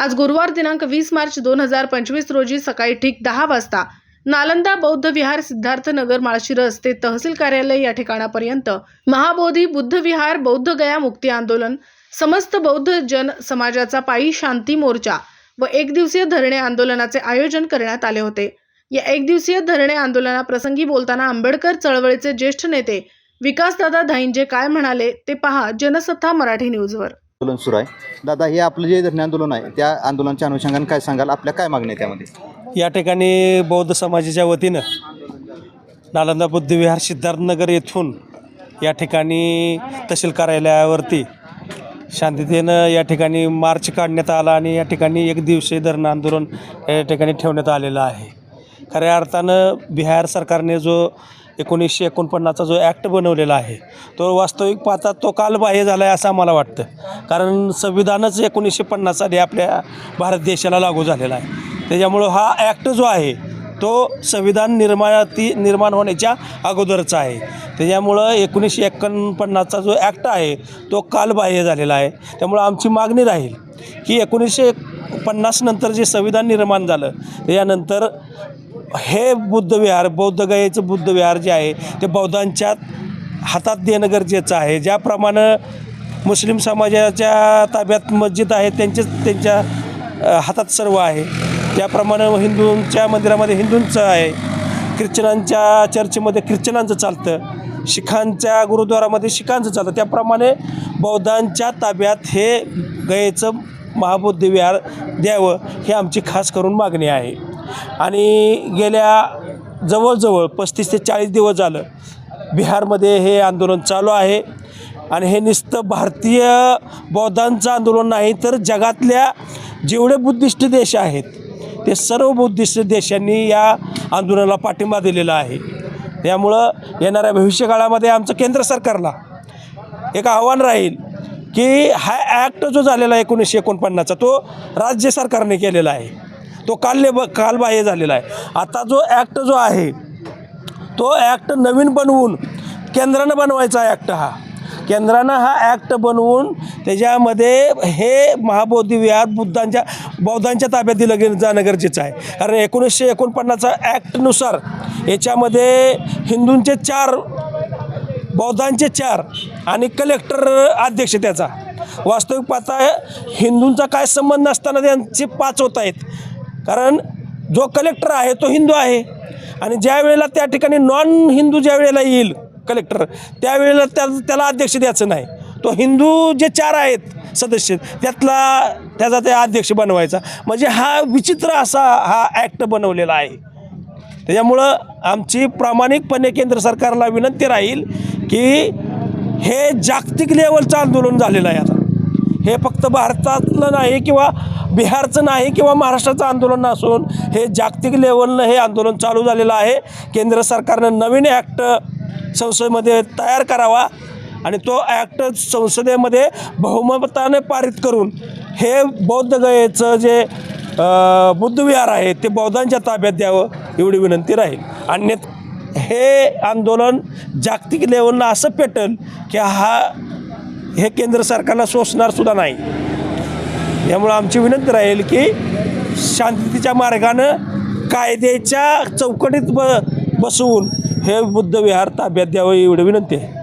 आज गुरुवार दिनांक वीस मार्च दोन हजार पंचवीस रोजी सकाळी ठीक दहा वाजता नालंदा बौद्ध विहार सिद्धार्थनगर माळशी रस्ते तहसील कार्यालय या ठिकाणापर्यंत महाबोधी बुद्ध विहार बौद्ध गया मुक्ती आंदोलन समस्त बौद्ध जन समाजाचा पायी शांती मोर्चा व एक दिवसीय धरणे आंदोलनाचे आयोजन करण्यात आले होते. या एक दिवसीय धरणे आंदोलनाप्रसंगी बोलताना आंबेडकर चळवळीचे ज्येष्ठ नेते विकासदादा धाईंजे काय म्हणाले ते पहा जनसत्ता मराठी न्यूजवर. आंदोलन सुरू आहे. दादा हे आपलं जे धरणे आंदोलन आहे त्या आंदोलनाच्या अनुषंगाने काय सांगाल? आपल्या काय मागणी आहे त्यामध्ये या ठिकाणी बौद्ध समाजाच्या वतीनं नालंदा बुद्धविहार सिद्धार्थनगर येथून या ठिकाणी तहसील कार्यालयावरती शांततेनं या ठिकाणी मार्च काढण्यात आला आणि या ठिकाणी एक दिवसीय धरणं आंदोलन या ठिकाणी ठेवण्यात आलेलं आहे. खऱ्या अर्थानं बिहार सरकारने जो एकोणीसशे एकोणपन्नासचा जो ॲक्ट बनवलेला आहे तो वास्तविक पाहता तो कालबाह्य झाला आहे असं आम्हाला वाटतं. कारण संविधानच एकोणीसशे पन्नास साली आपल्या भारत देशाला लागू झालेला आहे. त्याच्यामुळं हा ॲक्ट जो आहे तो संविधान निर्माणाती निर्माण होण्याच्या अगोदरचा आहे. त्याच्यामुळं एकोणीसशे एकोणपन्नासचा जो ॲक्ट आहे तो कालबाह्य झालेला आहे. त्यामुळं आमची मागणी राहील की एकोणीसशे पन्नास नंतर जे संविधान निर्माण झालं त्याच्यानंतर हे बुद्धविहार बौद्धगयेचं बुद्धविहार जे आहे ते बौद्धांच्या हातात देणं गरजेचं आहे. ज्याप्रमाणे मुस्लिम समाजाच्या ताब्यात मस्जिद आहे त्यांचे त्यांच्या हातात सर्व आहे. त्याप्रमाणे हिंदूंच्या मंदिरामध्ये हिंदूंचं आहे. ख्रिश्चनांच्या चर्चेमध्ये ख्रिश्चनांचं चालतं. शिखांच्या गुरुद्वारामध्ये शिखांचं चालतं. त्याप्रमाणे बौद्धांच्या ताब्यात हे गयेचं महाबौद्ध विहार द्यावं ही आमची खास करून मागणी आहे. आणि गेल्या जवळजवळ पस्तीस ते चाळीस दिवस झालं बिहारमध्ये हे आंदोलन चालू आहे. आणि हे नुसतं भारतीय बौद्धांचं आंदोलन नाही तर जगातल्या जेवढे बुद्धिस्ट देश आहेत ते सर्व बुद्धिस्ट देशांनी या आंदोलनाला पाठिंबा दिलेला आहे. त्यामुळं येणाऱ्या भविष्यकाळामध्ये आमचं केंद्र सरकारला एक आव्हान राहील की हा ॲक्ट जो झालेला आहे एकोणीसशे एकोणपन्नासचा तो राज्य सरकारने केलेला आहे. तो काल्य ब कालबाह्य झालेला आहे. आता जो ॲक्ट जो आहे तो ॲक्ट नवीन बनवून केंद्रानं बनवायचा ॲक्ट हा. केंद्रानं हा ॲक्ट बनवून त्याच्यामध्ये हे महाबोधी विहार बुद्धांच्या बौद्धांच्या ताब्यात दिलं गे जाणं गरजेचं आहे. कारण एकोणीसशे एकोणपन्नासचा ॲक्टनुसार याच्यामध्ये हिंदूंचे चार बौद्धांचे चार आणि कलेक्टर अध्यक्ष त्याचा. वास्तविक पाहता हिंदूंचा काय संबंध नसताना त्यांचे पाच होत आहेत. कारण जो कलेक्टर आहे तो हिंदू आहे. आणि ज्या वेळेला त्या ठिकाणी नॉन हिंदू ज्या वेळेला येईल कलेक्टर त्यावेळेला त्या त्याला अध्यक्ष द्यायचं नाही. तो हिंदू जे चार आहेत सदस्य त्यातला त्याचा ते अध्यक्ष बनवायचा. म्हणजे हा विचित्र असा हा ॲक्ट बनवलेला आहे. त्याच्यामुळं आमची प्रामाणिकपणे केंद्र सरकारला विनंती राहील की हे जागतिक लेवलचं आंदोलन झालेलं आहे आता. हे फक्त भारतातलं नाही किंवा बिहारचं नाही किंवा महाराष्ट्राचं आंदोलन नसून हे जागतिक लेवलनं हे आंदोलन चालू झालेलं आहे. केंद्र सरकारनं नवीन ॲक्ट संसदेमध्ये तयार करावा आणि तो ॲक्ट संसदेमध्ये बहुमताने पारित करून हे बौद्ध गयेचं जे बुद्धविहार आहे ते बौद्धांच्या ताब्यात द्यावं एवढी विनंती राहील. अन्यथा हे आंदोलन जागतिक लेवलला असं पेटल की हा हे केंद्र सरकारला सोसणार सुद्धा नाही. यामुळं आमची विनंती राहील की शांततेच्या मार्गानं कायद्याच्या चौकटीत ब बसवून हे बुद्धविहार ताब्यात द्यावं एवढं विनंती आहे.